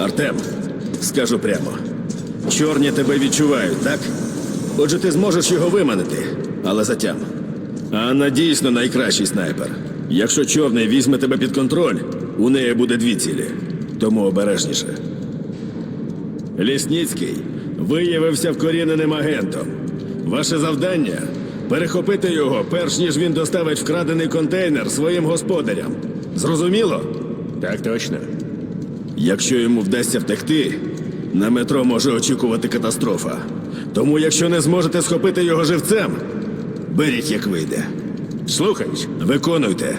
Артем, скажу прямо. Чорні тебе відчувають, так? Отже, ти зможеш його виманити, але затям. Анна дійсно найкращий снайпер. Якщо чорний візьме тебе під контроль, у неї буде дві цілі. Тому обережніше. Лісніцький виявився вкоріненим агентом. Ваше завдання перехопити його, перш ніж він доставить вкрадений контейнер своїм господарям. Зрозуміло? Так точно. Якщо йому вдасться втекти, на метро може очікувати катастрофа. Тому, якщо не зможете схопити його живцем, беріть як вийде. Слухаюсь. Виконуйте.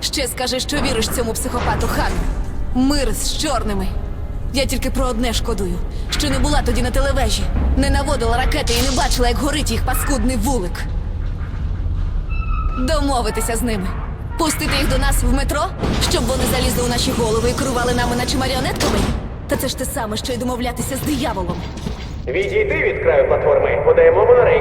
Ще скажи, що віриш цьому психопату хан. Мир з чорними. Я тільки про одне шкодую, що не була тоді на телевежі, не наводила ракети і не бачила, як горить їх паскудний вулик. Домовитися з ними. Пустити їх до нас в метро, щоб вони залізли у наші голови і керували нами, наче маріонетками. Та це ж те саме, що й домовлятися з дияволом. Відійди від краю платформи, подаємо подай